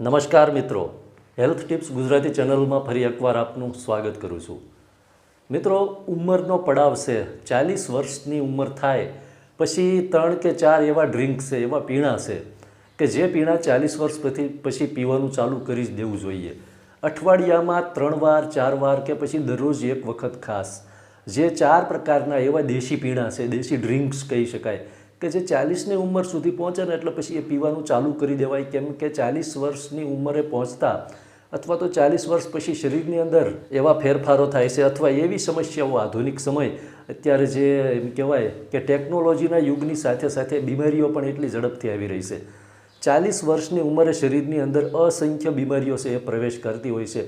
નમસ્કાર મિત્રો. Health tips Gujarati ચેનલમાં ફરી એકવાર આપનું સ્વાગત કરું છું. મિત્રો, ઉંમરનો પડાવ છે. ચાલીસ વર્ષની ઉંમર થાય, પછી ત્રણ કે ચાર એવા ડ્રિંક છે, એવા પીણા છે, કે જે પીણા ચાલીસ વર્ષ પછી પછી પીવાનું ચાલુ કરી જ દેવું જોઈએ. અઠવાડિયામાં ત્રણ વાર, ચાર વાર કે પછી દરરોજ એક વખત ખાસ. જે ચાર પ્રકારના એવા દેશી પીણા છે, દેશી ડ્રિંક્સ કહી શકાય. કે જે ચાલીસની ઉંમર સુધી પહોંચે ને એટલે પછી એ પીવાનું ચાલુ કરી દેવાય. કેમ કે ચાલીસ વર્ષની ઉંમરે પહોંચતા અથવા તો ચાલીસ વર્ષ પછી શરીરની અંદર એવા ફેરફારો થાય છે અથવા એવી સમસ્યાઓ આધુનિક સમય અત્યારે જે એમ કહેવાય કે ટેકનોલોજીના યુગની સાથે સાથે બીમારીઓ પણ એટલી ઝડપથી આવી રહી છે. ચાલીસ વર્ષની ઉંમરે શરીરની અંદર અસંખ્ય બીમારીઓ છે એ પ્રવેશ કરતી હોય છે.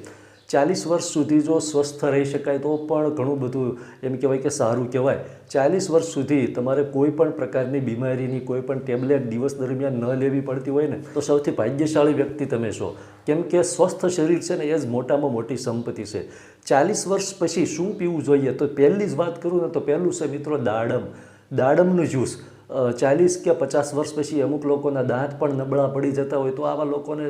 ચાલીસ વર્ષ સુધી જો સ્વસ્થ રહી શકાય તો પણ ઘણું બધું એમ કહેવાય કે સારું કહેવાય. ચાલીસ વર્ષ સુધી તમારે કોઈ પણ પ્રકારની બીમારીની કોઈ પણ ટેબ્લેટ દિવસ દરમિયાન ન લેવી પડતી હોય ને, તો સૌથી ભાગ્યશાળી વ્યક્તિ તમે છો. કેમ કે સ્વસ્થ શરીર છે ને એ જ મોટામાં મોટી સંપત્તિ છે. ચાલીસ વર્ષ પછી શું પીવું જોઈએ? તો પહેલી જ વાત કરું ને તો પહેલું છે મિત્રો દાડમ. દાડમનું જ્યુસ. ચાલીસ કે પચાસ વર્ષ પછી અમુક લોકોના દાંત પણ નબળા પડી જતા હોય તો આવા લોકોને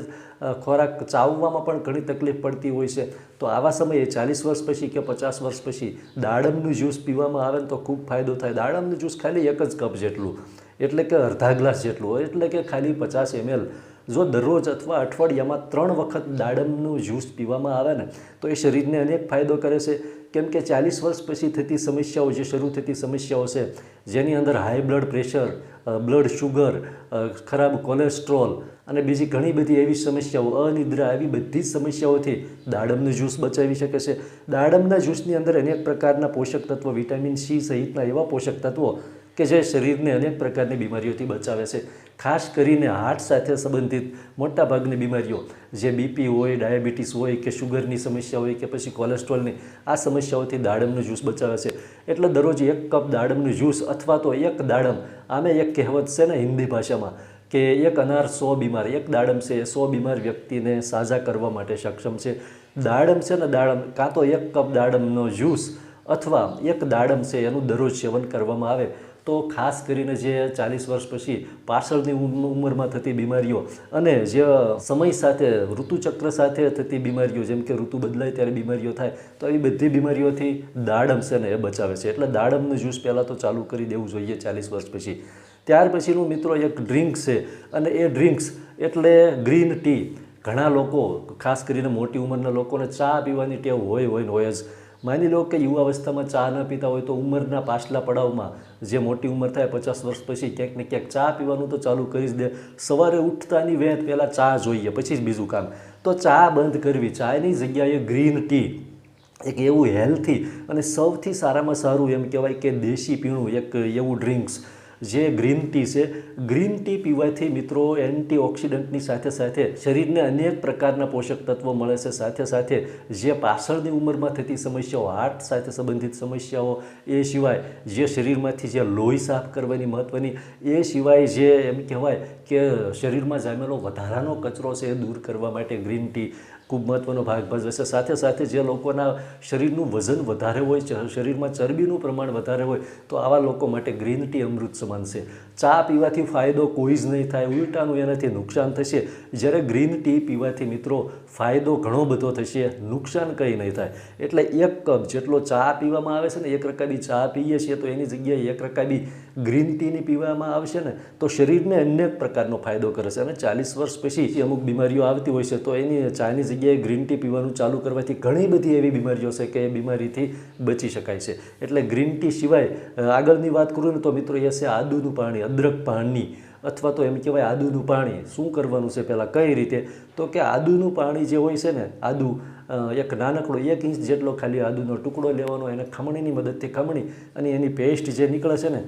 ખોરાક ચાવવામાં પણ ઘણી તકલીફ પડતી હોય છે. તો આવા સમયે ચાલીસ વર્ષ પછી કે પચાસ વર્ષ પછી દાડમનું જ્યુસ પીવામાં આવે ને તો ખૂબ ફાયદો થાય. દાડમનું જ્યુસ ખાલી એક જ કપ જેટલું, એટલે કે અડધા ગ્લાસ જેટલું હોય એટલે કે ખાલી પચાસ એમએલ. જો દરરોજ અથવા અઠવાડિયામાં ત્રણ વખત દાડમનું જ્યુસ પીવામાં આવે ને, તો એ શરીરને અનેક ફાયદો કરે છે. કેમ કે ચાલીસ વર્ષ પછી થતી સમસ્યાઓ જે શરૂ થતી સમસ્યાઓ છે, જેની અંદર high blood pressure blood sugar ખરાબ કોલેસ્ટ્રોલ અને બીજી ઘણી બધી એવી સમસ્યાઓ, અનિદ્રા આવી બધી જ સમસ્યાઓથી દાડમનું જ્યુસ બચાવી શકે છે. દાડમના જ્યુસની અંદર અનેક પ્રકારના પોષક તત્વો વિટામિન સી સહિતના એવા પોષક તત્વો કે જે શરીરને અનેક પ્રકારની બીમારીઓથી બચાવે છે. ખાસ કરીને હાર્ટ સાથે સંબંધિત મોટાભાગની બીમારીઓ, જે બીપી હોય, ડાયાબિટીસ હોય, કે શુગરની સમસ્યા હોય, કે પછી કોલેસ્ટ્રોલની, આ સમસ્યાઓથી દાડમનું જ્યુસ બચાવે છે. એટલે દરરોજ એક કપ દાડમનું જ્યુસ અથવા તો એક દાડમ, આમે એક કહેવત છે ને હિન્દી ભાષામાં, કે એક અનાર સો બીમાર, એક દાડમ છે એ સો બીમાર વ્યક્તિને સાજા કરવા માટે સક્ષમ છે. દાડમ છે ને દાડમ, કાં તો એક કપ દાડમનો જ્યુસ અથવા એક દાડમ છે એનું દરરોજ સેવન કરવામાં આવે. તો ખાસ કરીને જે ચાલીસ વર્ષ પછી ઉંમ- ઉંમરમાં થતી બીમારીઓ અને જે સમય સાથે, ઋતુચક્ર સાથે થતી બીમારીઓ, જેમ કે ઋતુ બદલાય ત્યારે બીમારીઓ થાય, તો એવી બધી બીમારીઓથી દાડમ છે ને એ બચાવે છે. એટલે દાડમનું જ્યુસ પહેલાં તો ચાલુ કરી દેવું જોઈએ ચાલીસ વર્ષ પછી. ત્યાર પછીનું મિત્રો એક ડ્રિંક છે અને એ ડ્રિંક્સ એટલે ગ્રીન ટી. ઘણા લોકો, ખાસ કરીને મોટી ઉંમરના લોકોને ચા પીવાની ટેવ હોય હોય ને હોય જ. માની લો કે યુવાવસ્થામાં ચા ન પીતા હોય તો ઉંમરના પાછલા પડાવમાં જે મોટી ઉંમર થાય, પચાસ વર્ષ પછી ક્યાંક ને ક્યાંક ચા પીવાનું તો ચાલુ કરી જ દે. સવારે ઉઠતાની વેત પહેલાં ચા જોઈએ, પછી જ બીજું કામ. તો ચા બંધ કરવી ચાની જગ્યાએ ગ્રીન ટી, એક એવું હેલ્થી અને સૌથી સારામાં સારું એમ કહેવાય કે દેશી પીણું, એક એવું ડ્રિંક્સ. જે ગ્રીન ટી છે ગ્રીન ટી પીવાથી મિત્રો એન્ટીઓક્સિડન્ટની સાથે સાથે શરીરને અનેક પ્રકારના પોષક તત્વો મળે છે. સાથે સાથે જે પાછળની ઉંમરમાં થતી સમસ્યાઓ હાર્ટ સાથે સંબંધિત સમસ્યાઓ, એ સિવાય જે શરીરમાંથી જે લોહી સાફ કરવાની મહત્ત્વની એ સિવાય જે એમ કહેવાય કે શરીરમાં જામેલો વધારાનો કચરો છે, એ દૂર કરવા માટે ગ્રીન ટી ખૂબ મહત્ત્વનો ભાગ ભજવે છે. સાથે સાથે જે લોકોના શરીરનું વજન વધારે હોય શરીરમાં ચરબીનું પ્રમાણ વધારે હોય, તો આવા લોકો માટે ગ્રીન ટી અમૃત સમાન છે. ચા પીવાથી ફાયદો કોઈ જ નહીં થાય, ઉલટાનું એનાથી નુકસાન થશે. જ્યારે ગ્રીન ટી પીવાથી મિત્રો ફાયદો ઘણો બધો થશે, નુકસાન કંઈ નહીં થાય. એટલે એક કપ જેટલો ચા પીવામાં આવે છે ને, એક રકાબી ચા પીએ છીએ, તો એની જગ્યાએ એક રકાબી ગ્રીન ટીની પીવામાં આવશે ને, તો શરીરને અનેક પ્રકારનો ફાયદો કરે છે. અને ચાલીસ વર્ષ પછી અમુક બીમારીઓ આવતી હોય છે, તો એની ચાની જગ્યાએ ગ્રીન ટી પીવાનું ચાલુ કરવાથી ઘણી બધી એવી બીમારીઓ છે કે એ બીમારીથી બચી શકાય છે. એટલે ગ્રીન ટી સિવાય આગળની વાત કરું ને, તો મિત્રો એ છે આદુનું પાણી. અદરક પાણી અથવા તો એમ કહેવાય આદુનું પાણી. શું કરવાનું છે પહેલાં? કઈ રીતે? તો કે આદુનું પાણી જે હોય છે ને, આદુ એક નાનકડો એક ઇંચ જેટલો ખાલી આદુનો ટુકડો લેવાનો, એને ખમણીની મદદથી ખમણી અને એની પેસ્ટ જે નીકળે છે ને,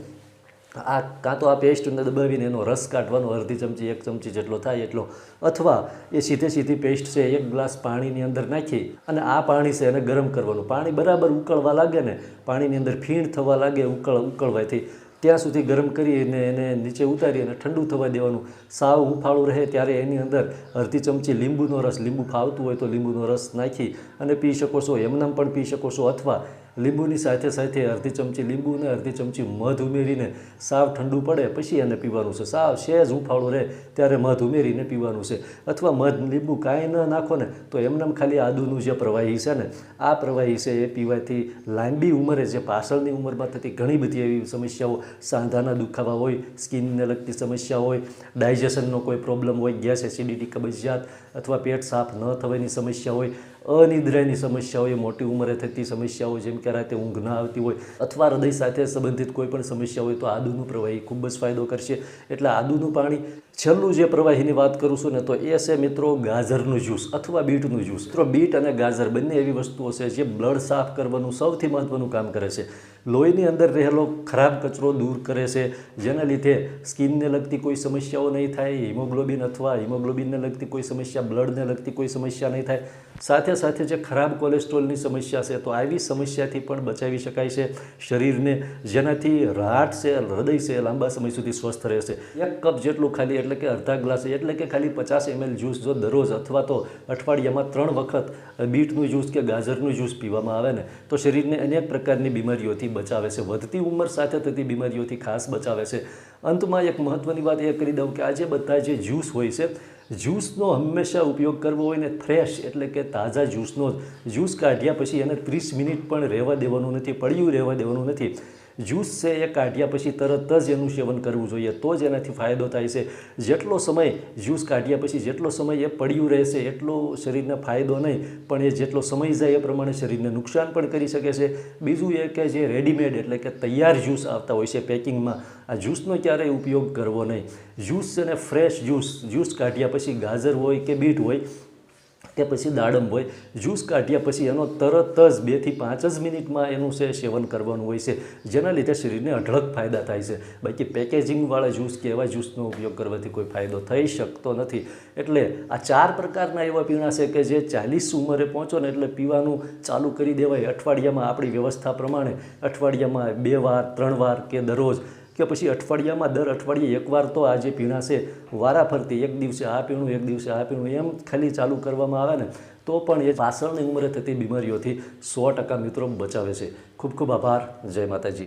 આ કાં તો આ પેસ્ટને દબાવીને એનો રસ કાઢવાનો, અડધી ચમચી, એક ચમચી જેટલો થાય એટલો. અથવા એ સીધે સીધી પેસ્ટ છે એક ગ્લાસ પાણીની અંદર નાખી અને આ પાણી છે એને ગરમ કરવાનું. પાણી બરાબર ઉકળવા લાગે ને, પાણીની અંદર ફીણ થવા લાગે, ઉકળ, ઉકળવાથી. ત્યાં સુધી ગરમ કરીને એને નીચે ઉતારી અને ઠંડુ થવા દેવાનું. સાવ હુંફાળું રહે ત્યારે એની અંદર અડધી ચમચી લીંબુનો રસ, લીંબુ ફાવતું હોય તો લીંબુનો રસ નાખી અને પી શકો છો. એમનામ પણ પી શકો છો અથવા લીંબુની સાથે સાથે અડધી ચમચી લીંબુ અને અડધી ચમચી મધ ઉમેરીને સાવ ઠંડુ પડે પછી એને પીવાનું છે. સાવ સહેજ હુંફાળું રહે ત્યારે મધ ઉમેરીને પીવાનું છે. અથવા મધ, લીંબુ કાંઈ ન નાખો ને તો એમને ખાલી આદુનું જે પ્રવાહી છે ને, આ પ્રવાહી છે એ પીવાથી લાંબી ઉંમરે જે પાછળની ઉંમરમાં થતી ઘણી બધી એવી સમસ્યાઓ, સાંધાના દુખાવા હોય, સ્કિનને લગતી સમસ્યા હોય, ડાયજેશનનો કોઈ પ્રોબ્લેમ હોય, ગેસ એસિડિટી, કબજિયાત અથવા પેટ સાફ ન થવાની સમસ્યા હોય અનિદ્રાની સમસ્યાઓ, એ મોટી ઉંમરે થતી સમસ્યાઓ, જેમ કે રાતે ઊંઘ ના આવતી હોય અથવા હૃદય સાથે સંબંધિત કોઈ પણ સમસ્યા હોય તો આદુનું પ્રવાહી ખૂબ જ ફાયદો કરશે. એટલે આદુનું પાણી છેલ્લું જે પ્રવાહીની વાત કરું છું ને તો એ છે મિત્રો ગાજરનું જ્યુસ અથવા બીટનું જ્યુસ. મિત્રો બીટ અને ગાજર બંને એવી વસ્તુઓ છે જે બ્લડ સાફ કરવાનું સૌથી મહત્ત્વનું કામ કરે છે. લોહીની અંદર રહેલો ખરાબ કચરો દૂર કરે છે, જેના લીધે સ્કિનને લગતી કોઈ સમસ્યાઓ નહીં થાય, હિમોગ્લોબિન અથવા હિમોગ્લોબિનને લગતી કોઈ સમસ્યા, બ્લડને લગતી કોઈ સમસ્યા નહીં થાય. સાથે સાથે જે ખરાબ કોલેસ્ટ્રોલની સમસ્યા છે, તો આવી સમસ્યાથી પણ બચાવી શકાય છે. શરીરને જેનાથી રાહત છે, હૃદય છે, લાંબા સમય સુધી સ્વસ્થ રહેશે. એક કપ જેટલું ખાલી, એટલે કે અડધા ગ્લાસ, એટલે કે ખાલી પચાસ એમએલ જ્યુસ જો દરરોજ અથવા તો અઠવાડિયામાં ત્રણ વખત બીટનું જ્યુસ કે ગાજરનું જ્યુસ પીવામાં આવે ને, તો શરીરને અનેક પ્રકારની બીમારીઓથી બચાવે છે. વધતી ઉંમર સાથે થતી બીમારીઓથી ખાસ બચાવે છે. અંતમાં એક મહત્ત્વની વાત એ કરી દઉં કે આજે બધા જે જ્યુસ હોય છે, જ્યુસનો હંમેશા ઉપયોગ કરવો હોય ને ફ્રેશ એટલે કે તાજા જ્યુસનો જ્યુસ કાઢ્યા પછી એને ત્રીસ મિનિટ પણ રહેવા દેવાનું નથી, પડ્યું રહેવા દેવાનું નથી. જ્યુસ છે એ કાઢ્યા પછી તરત જ એનું સેવન કરવું જોઈએ. તો જ એનાથી ફાયદો થાય છે. જેટલો સમય જ્યુસ કાઢ્યા પછી જેટલો સમય એ પડ્યું રહેશે, એટલો શરીરને ફાયદો નહીં. પણ એ જેટલો સમય જાય એ પ્રમાણે શરીરને નુકસાન પણ કરી શકે છે. બીજું એ કે જે રેડીમેડ એટલે કે તૈયાર જ્યુસ આવતા હોય છે પેકિંગમાં, આ જ્યુસનો ક્યારેય ઉપયોગ કરવો નહીં. જ્યુસ છે ને ફ્રેશ જ્યુસ જ્યુસ કાઢ્યા પછી ગાજર હોય કે બીટ હોય કે પછી દાડમ હોય, જ્યુસ કાઢ્યા પછી એનો તરત જ બેથી પાંચ જ મિનિટમાં એનું છે સેવન કરવાનું હોય છે. જેના લીધે શરીરને અઢળક ફાયદા થાય છે. બાકી પેકેજિંગવાળા જ્યુસ કે એવા જ્યુસનો ઉપયોગ કરવાથી કોઈ ફાયદો થઈ શકતો નથી. એટલે આ ચાર પ્રકારના એવા પીણા છે કે જે ચાલીસ ઉંમરે પહોંચો ને એટલે પીવાનું ચાલુ કરી દેવાય. અઠવાડિયામાં આપણી વ્યવસ્થા પ્રમાણે અઠવાડિયામાં બે વાર, ત્રણ વાર કે દરરોજ કે પછી અઠવાડિયામાં દર અઠવાડિયે એકવાર તો આ જે પીણા છે વારાફરતી એક દિવસે આ પીણું, એક દિવસે આ પીણું, એમ ખાલી ચાલુ કરવામાં આવે ને, તો પણ એ પાછળની ઉંમરે થતી બીમારીઓથી સો ટકા મિત્રો બચાવે છે. ખૂબ ખૂબ આભાર. જય માતાજી.